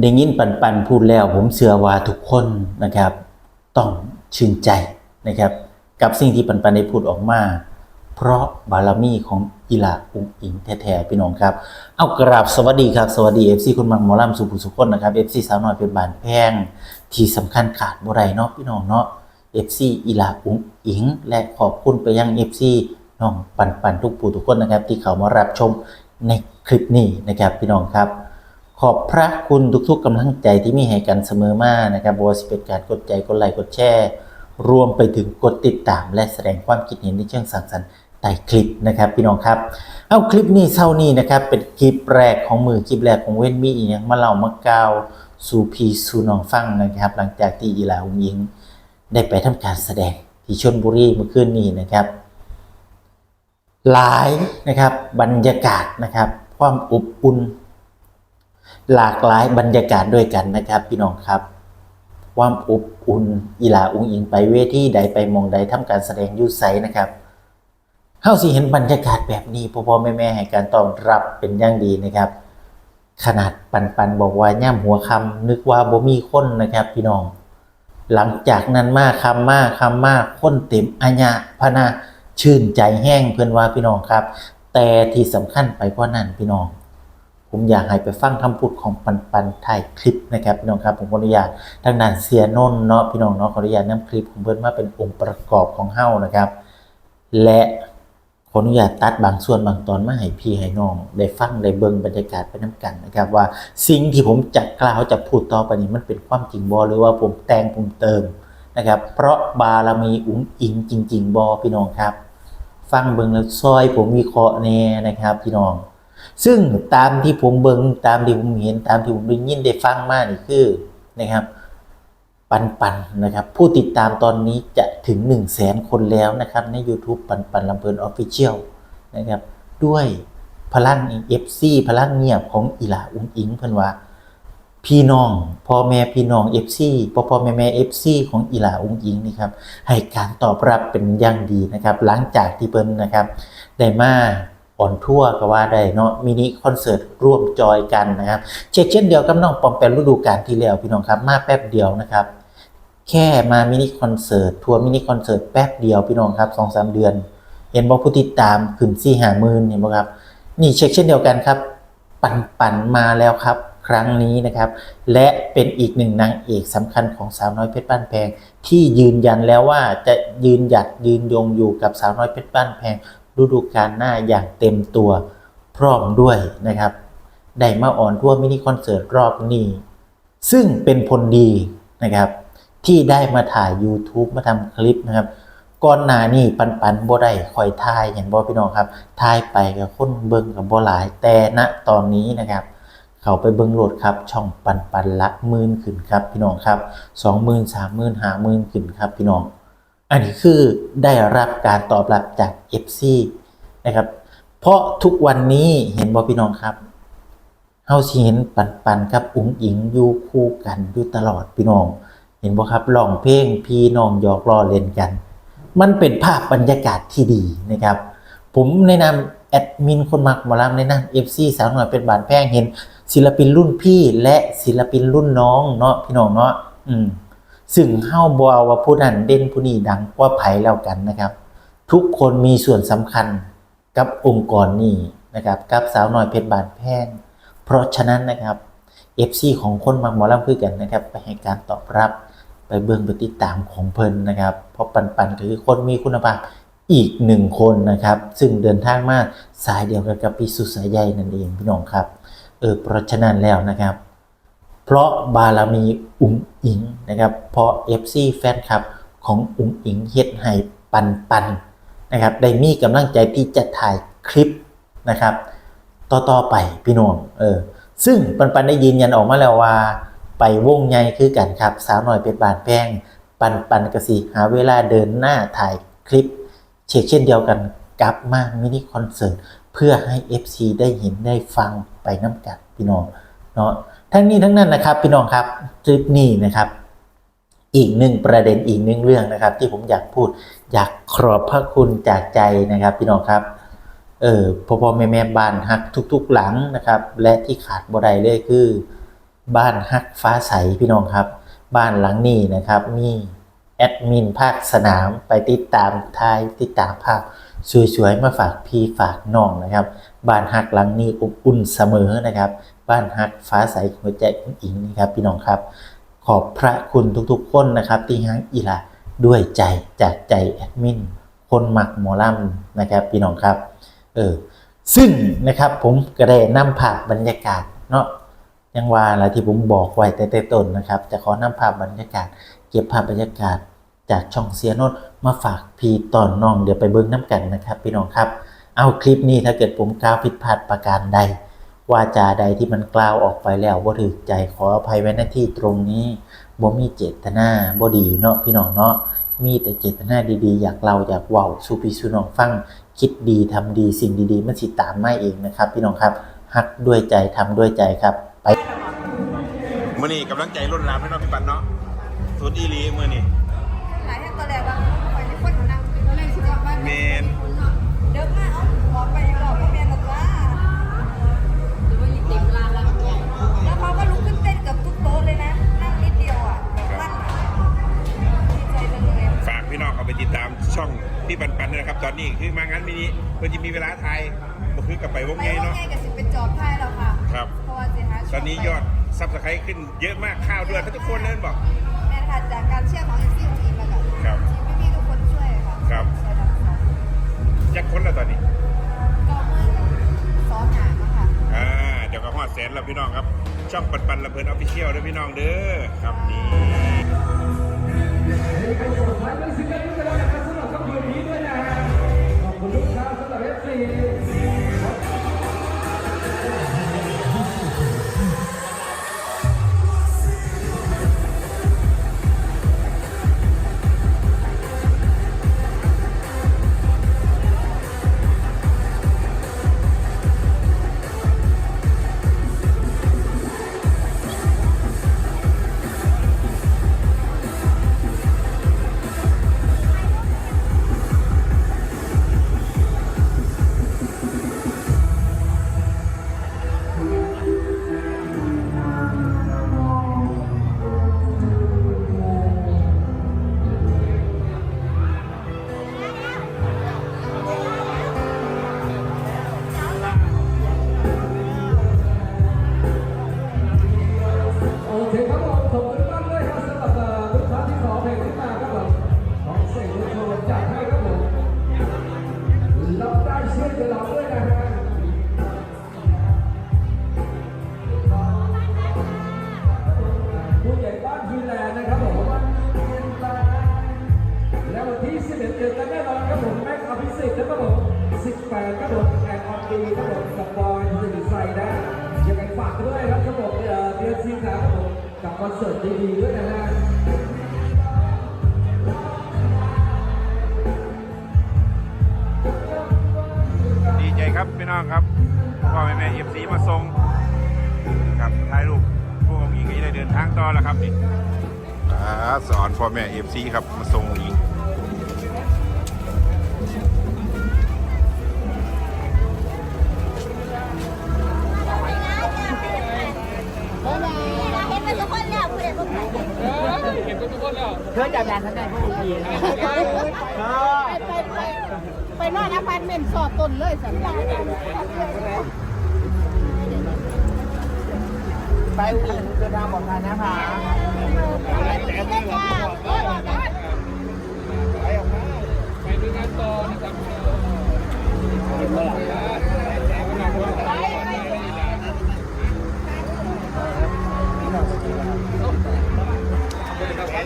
ได้ยินปันปันพูดแล้ว ผมเชื่อว่าทุกคนนะครับ ต้องชื่นใจนะครับ กับสิ่งที่ปันปันได้พูดออกมา เพราะบารมีของอีหลาอุงอิงแท้ๆพี่น้องครับ เอากราบสวัสดีครับ สวัสดี FC คุณมังหมอลำสุภุสุคนนะครับ FC สาวน้อยเป็นบานแพง ที่สำคัญขาดบ่ได้เนาะพี่น้องเนาะ FC อีหลาอุงอิง และขอบคุณไปยัง FC น้องปันปันทุกผู้ทุกคนนะครับ ที่เขามารับชมในคลิปนี้นะครับพี่น้องครับ ขอบพระคุณทุกๆกำลังใจที่มีให้กันเสมอมานะครับบวสิเป็นการกดใจกดไลค์กดแชร์ รวมไปถึงกดติดตาม และแสดงความคิดเห็นในเชิงสังสรรค์ใต้คลิปนะครับพี่น้องครับเอาคลิปนี้เท่านี้นะครับเป็นคลิปแรกของมือคลิปแรกของเว้นมีอีกมาเล่ามากาวสู่พีสู่น้องฟังนะครับ หลังจากที่อีหลาอุงยิง ได้ไปทำการแสดงที่ชนบุรีเมื่อคืนนี้นะครับ หลายนะครับบรรยากาศนะครับ ความอบอุ่น หลากหลายบรรยากาศด้วยกันนะครับ พี่น้องครับความอบอุ่นอีหลาอุงอิงไปเวทีใดไปมองใดทำการแสดงยุไซนะครับเฮาสิเห็นบรรยากาศแบบนี้พ่อพ่อแม่แม่ให้การต้อนรับเป็นอย่างดีนะครับ ขนาดปันปันบอกว่าย่ำหัวคำนึกว่าบ่มีคนนะครับ พี่น้อง หลังจากนั้นมาคำมาคำมาคนเต็มอัญญะพะนาชื่นใจแห้งเพื่อนว่าพี่น้องครับ แต่ที่สำคัญไปกว่านั้นพี่น้อง ผมอยากให้ไปฟังคำพูดของปันปันถ่ายคลิปนะครับพี่น้องครับผมขออนุญาตทางด้านเสียนนเนาะพี่น้องเนาะขออนุญาตนำคลิปของเพื่อนมาเป็นองค์ประกอบของเฮ้านะครับ และขออนุญาตตัดบางส่วนบางตอนมาให้พี่ให้น้อง ได้ฟังได้เบิ่งบรรยากาศไปน้กันนะครับ ว่าสิ่งที่ผมจะกล่าวจะพูดต่อไปนี้มันเป็นความจริงบอหรือว่าผมแต่งผมเติมนะครับ เพราะบารมีอุ๋งอิงจริง ๆบอพี่น้องครับ ฟังเบิ่งแล้วซอยผมวิเคราะห์แน่นะครับ พี่น้อง ซึ่งตามที่ผมเบิงตามที่ผมเห็นตามที่ผมได้ยินได้ฟังมานี่คือนะครับ ปันปันนะครับ ผู้ติดตามตอนนี้จะถึง 1 0 0 0 0แสนคนแล้วนะครับ ใน YouTube ปันปันลำเพลินออฟฟิเชียลนะครับ ด้วยพลังเอฟซีพลังเงียบของอีหลาอุ้งอิงเพิ่นว่า พี่น้องพ่อแม่พี่น้องเอฟซีพ่อพ่อแม่แม่เอฟซีของอีหลาอุ้งอิงนี่ครับให้การตอบรับเป็นอย่างดีนะครับ หลังจากที่เพิ่นนะครับ ได้มา อ่อนทั่วก็ว่าได้เนาะมินิคอนเสิร์ตร่วมจอยกันนะครับเช่นเช่นเดียวกับน้องปอมแปมฤดูกาลที่แล้วพี่น้องครับมาแป๊บเดียวนะครับ แค่มามินิคอนเสิร์ตทัวร์มินิคอนเสิร์ตแป๊บเดียวพี่น้องครับสองสามเดือน เห็นบอกผู้ติดตามขึ้นซี่หามื่นเห็นไหมครับ นี่เช็คเช่นเดียวกันครับ ปันปันมาแล้วครับ ครั้งนี้นะครับ และเป็นอีกหนึ่งนางเอกสำคัญของสาวน้อยเพชรบ้านแพงที่ยืนยันแล้วว่าจะยืนหยัดยืนยงอยู่กับสาวน้อยเพชรบ้านแพง ฤดูกาลหน้าอย่างเต็มตัวพร้อมด้วยนะครับได้มาอ่อนทั่วมินิคอนเสิร์ตรอบนี้ ซึ่งเป็นผลดีนะครับที่ได้มาถ่าย YouTube มาทำคลิปนะครับก่อนหน้านี้ปันปันบ่ได้คอยถ่ายเห็นบ่พี่น้องครับถ่ายไปกับคนเบิ่งกับบ่หลายแต่ณตอนนี้นะครับ เขาไปเบิ่งโหลดครับ ช่องปันปันลักหมื่นขึ้นครับพี่น้องครับสองหมื่นสามหมื่นห้าหมื่นขึ้นครับพี่น้อง อันนี้คือได้รับการตอบรับจาก FC นะครับ เพราะทุกวันนี้เห็นบ่พี่น้องครับเฮาสิเห็นปันปันกับอุ๋งอิงอยู่คู่กันอยู่ตลอดพี่น้อง เห็นบ่ครับร้องเพลงพี่น้องหยอกล้อเล่นกัน มันเป็นภาพบรรยากาศที่ดีนะครับ ผมในะนามแอดมินคนมักหมอลำในนาม FC สาวหน่อยเป็นบานแพงเห็นศิลปินรุ่นพี่และศิลปินรุ่นน้องเนาะพี่น้องเนาะอืม ซึ่งเฮาบ่เอว่าผู้นั้นเด่นผู้นี้ดังกว่าไผแล้วกันนะครับ ทุกคนมีส่วนสำคัญกับองค์กรนี้นะครับกับสาวน้อยเพชรบานแพงเพราะฉะนั้นนะครับ FC ของคนมักหมอลำคือกันนะครับ ไปให้การตอบรับไปเบิ่งไปติดตามของเพิ่นนะครับ เพราะปันปันก็คือคนมีคุณภาพอีกหนึ่งคนนะครับ ซึ่งเดินทางมาสายเดียวกันกับพี่สุสายใยนั่นเองพี่น้องครับเออเพราะฉะนั้นแล้วนะครับ เพราะบารมีอุ๋งอิงนะครับ เพราะ FC แฟนคลับของอุ๋งอิงเฮ็ดให้ปันปันนะครับ ได้มีกำลังใจที่จะถ่ายคลิปนะครับ ต่อๆไปพี่น้องเออซึ่งปันปันได้ยืนยันออกมาแล้วว่า ไปวงใหญ่คือกันครับ สาวหน่อยเป็นบานแพงปันปันกสิหาเวลาเดินหน้าถ่ายคลิปเช่นเช่นเดียวกันกลับมามินิคอนเสิร์ตเพื่อให้ FC ได้เห็นได้ฟังไปน้ำกัดพี่น้องเนาะ ทั้งนี้ทั้งนั้นนะครับพี่น้องครับคลิปนี้นะครับอีกหนึ่งประเด็นอีกหนึ่งเรื่องนะครับ ที่ผมอยากพูดอยากขอบพระคุณจากใจนะครับ พี่น้องครับเออพ่อพ่อแม่แม่บ้านฮักทุก ๆ หลังนะครับ และที่ขาดบ่ได้เลยคือ บ้านฮักฟ้าใสพี่น้องครับ บ้านหลังนี้นะครับมีแอดมินภาคสนามไปติดตามทายติดตามภาพสวยๆมาฝากพี่ฝากน้องนะครับ บ้านฮักหลังนี้อบอุ่นเสมอนะครับ บ้านฮักฟ้าใสหัวใจของอิงนี่ครับพี่น้องครับ ขอบพระคุณทุกๆคนนะครับที่ฮักอีลาด้วยใจจากใจแอดมินคนหมักหมอลำนะครับพี่น้องครับเออซึ่งนะครับผมก็ได้นำภาพบรรยากาศเนาะยังว่าอะไรที่ผมบอกไว้แต่แต่ต้นนะครับ จะขอนำภาพบรรยากาศ เก็บภาพบรรยากาศจากช่องเสียโนดมาฝากพี่ตอนน้องเดี๋ยวไปเบิ้งน้ำกันนะครับ พี่น้องครับ เอาคลิปนี้ถ้าเกิดผมกล่าวผิดพลาดประการใด วาจาใดที่มันกล่าวออกไปแล้วว่าถือใจขออภัยไว้หน้าที่ตรงนี้บ่มีเจตนาบ่ดีเนาะพี่น้องเนาะมีแต่เจตนาดีๆ อยากเราอยากเว้าสู่พี่สู่น้องฟัง คิดดีทำดีสิ่งดีๆ มันสิตามมาเองนะครับ พี่น้องครับฮักด้วยใจทำด้วยใจครับ ไปมื่อนี้กำลังใจล้นหลามให้น้องพี่ปันเนาะสุดอีหลีมื่อนี้หลายท่านตัวแรกว่าคอยที่คนนั่งตัวแรกคิดว่าเมน มางานมินิเพื่อจะมีเวลาไทยมาคือกลับไปวงไปไงว่าเนาะไงกับสิเป็นจอบไทยแล้วค่ะครับ เพราะว่าสิฮะตอนนี้ยอดซับสไครต์ขึ้นเยอะมากข้าวเดือนทุกคนนั่นบอก แม่ค่ะจากการเชื่อของเอฟซีทีมมากับครับทีมพี่ๆทุกคนช่วยค่ะครับ ช่วยดันค่ะยักคนแล้วตอนนี้ ก็เมื่อซ้อนหางอะค่ะ อ่า เดี๋ยวก็ฮอดแสนแล้วพี่น้องครับ ช่องปันปันละเพลินออฟฟิเชียลด้วยพี่น้องเด้อครับนี่ ส วันเดือนกันแน่นอนครับผมแม็กอภิสิทธิ์นะครับผม18ครับผมแอนออนดีครับผมกับบอยสิริไซนะยังไงฝากด้วยครับครับผมเออเดือนสิงหาครับผมกับคอนเสิร์ตดีๆด้วยนะฮะดีใจครับพี่น้องครับพ่อแม่แม่เอฟซีมาส่งครับถ่ายรูปพวกองค์หญิงก็จะได้เดินทางต่อแล้วครับนี่สอนพ่อแม่เอฟซีครับมาส่งองค์หญิง เธอจับงานทั้งในพวกดีไปไปไปไปนอนอพาร์ตเมนต์สอดตนเลยสัญญาไปอุ้งเดินางปอดภัยนะคะไปด้วยกันต่อนะครับ